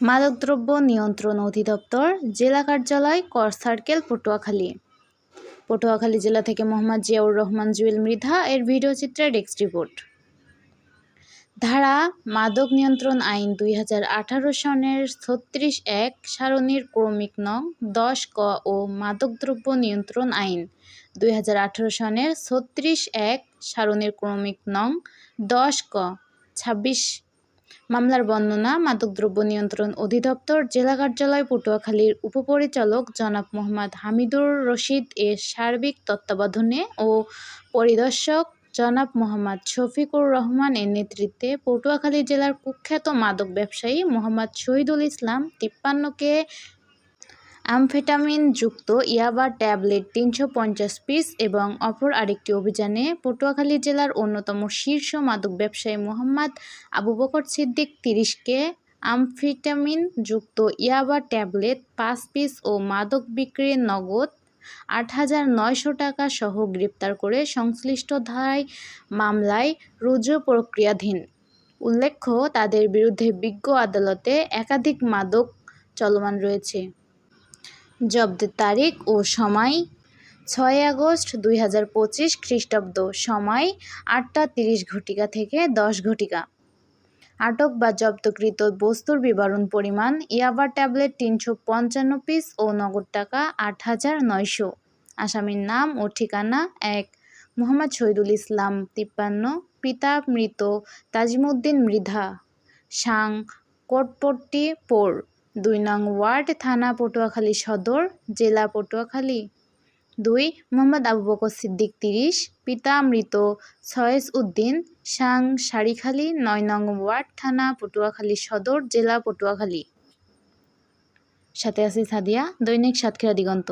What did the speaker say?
মাদকদ্রব্য নিয়ন্ত্রণ অধিদপ্তর, জেলা কার্যালয়, কর সার্কেল, পটুয়াখালী। পটুয়াখালী জেলা থেকে মোহাম্মদ জিয়াউর রহমান, জুয়েল মৃধা এর ভিডিও চিত্রে ডেস্ক রিপোর্ট। ধারা মাদক নিয়ন্ত্রণ আইন দুই হাজার আঠারো সনের ছত্রিশ এক সারণীর ক্রমিক নং দশ ক ও মাদকদ্রব্য নিয়ন্ত্রণ আইন দুই হাজার আঠারো সনের ছত্রিশ এক সারণীর ক্রমিক নং দশ ক ছাব্বিশ মামলার বর্ণনা, মাদকদ্রব্য নিয়ন্ত্রণ অধিদপ্তর, জেলা কার্যালয়, পটুয়াখালীর উপপরিচালক জনাব মোহাম্মদ হামিদুর রশিদ এর সার্বিক তত্ত্বাবধানে ও পরিদর্শক জনাব মোহাম্মদ শফিকুর রহমান এর নেতৃত্বে পটুয়াখালী জেলার কুখ্যাত মাদক ব্যবসায়ী মোহাম্মদ শহীদুল ইসলাম তিপ্পান্নকে আমফেটামিন যুক্ত ইয়াবা ট্যাবলেট তিনশো পঞ্চাশ পিস এবং অপর আরেকটি অভিযানে পটুয়াখালী জেলার অন্যতম শীর্ষ মাদক ব্যবসায়ী মোহাম্মদ আবু বকর সিদ্দিক তিরিশকে আমফিটামিন যুক্ত ইয়াবা ট্যাবলেট পাঁচ পিস ও মাদক বিক্রির নগদ আট হাজার নয়শো টাকা সহ গ্রেপ্তার করে সংশ্লিষ্ট ধারায় মামলায় রুজু প্রক্রিয়াধীন। উল্লেখ্য, তাদের বিরুদ্ধে বিজ্ঞ আদালতে একাধিক মাদক চলমান রয়েছে। জব্দের তারিখ ও সময় ছয় আগস্ট দুই হাজার পঁচিশ খ্রিস্টাব্দ, সময় আটটা তিরিশ ঘটিকা থেকে দশ ঘটিকা। আটক বা জব্দকৃত বস্তুর বিবরণ পরিমাণ ইয়াবা ট্যাবলেট তিনশো পঞ্চান্ন পিস ও নগদ টাকা আট হাজার নয়শো। আসামির নাম ও ঠিকানা এক, মোহাম্মদ শহীদুল ইসলাম তিপ্পান্ন, পিতা মৃত তাজিমুদ্দিন মৃধা, সাং, কোটপট্টি, পোর। দুই নং ওয়ার্ড, থানা পটুয়াখালী সদর, জেলা পটুয়াখালী। দুই, মোহাম্মদ আবু বকর সিদ্দিক তিরিশ, পিতা মৃত সয়েস উদ্দিন, সাং সারিখালী, নয় নং ওয়ার্ড, থানা পটুয়াখালী সদর, জেলা পটুয়াখালী। সাথে আছি সাদিয়া, দৈনিক সাতক্ষীরা দিগন্ত।